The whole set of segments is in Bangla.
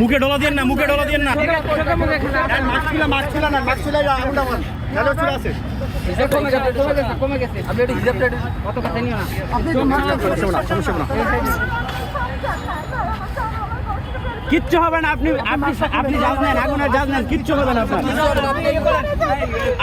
মুখে ডলা দিয়ে না মুখে ডলা দিয়ে না কিচ্ছু হবে না আপনি আপনি আপনি জাজ নেন আগুনের জাজ নেন কিচ্ছু হবে না আপনার।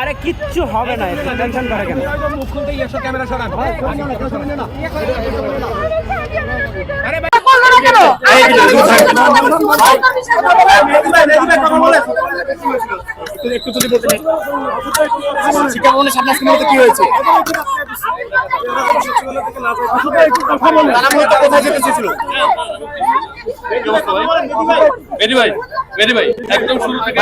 আরে কিচ্ছু হবে না একটু টেনশন করে কেন? একটু যদি বলতে শিক্ষা ভবনের সামনে মূলত কি হয়েছে? তারা মূলত কোথায় যেতে চেয়েছিল। ভাই ভাই একদম শুরু থেকে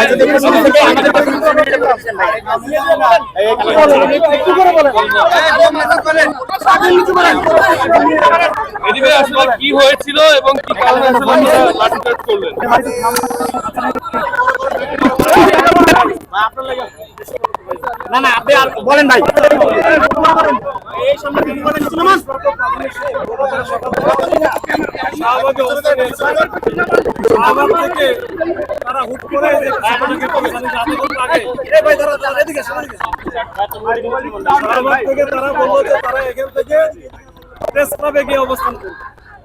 ভাই আসলে কি হয়েছিল এবং কি কারণে আসলে করলেন? না না আপনি আর বলেন ভাই। তারা হুট করে থেকে তারা বলল যে তারা এখান থেকে প্রেস ক্লাবে গিয়ে অবস্থান করবে।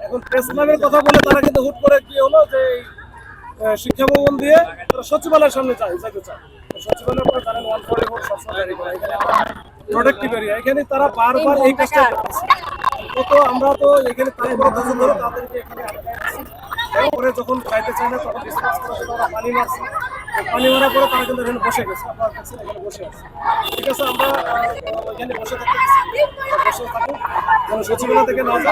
এখন প্রেস ক্লাবের কথা বলে তারা কিন্তু হুট করে শিক্ষা ভবন দিয়ে তারা সচিবালয়ের সামনে চাই যাইতে চায়। এখানে প্রোডাক্টিভ এখানে তারা বারবার এই কাজটা আমরা তো এখানে যখন না, তখন জন্য পানি মারছি। পানি পরে তারা কিন্তু বসে গেছে। দেখছি এখানে বসে ঠিক আছে, আমরা এখানে বসে সচিবালয় থেকে আমরা-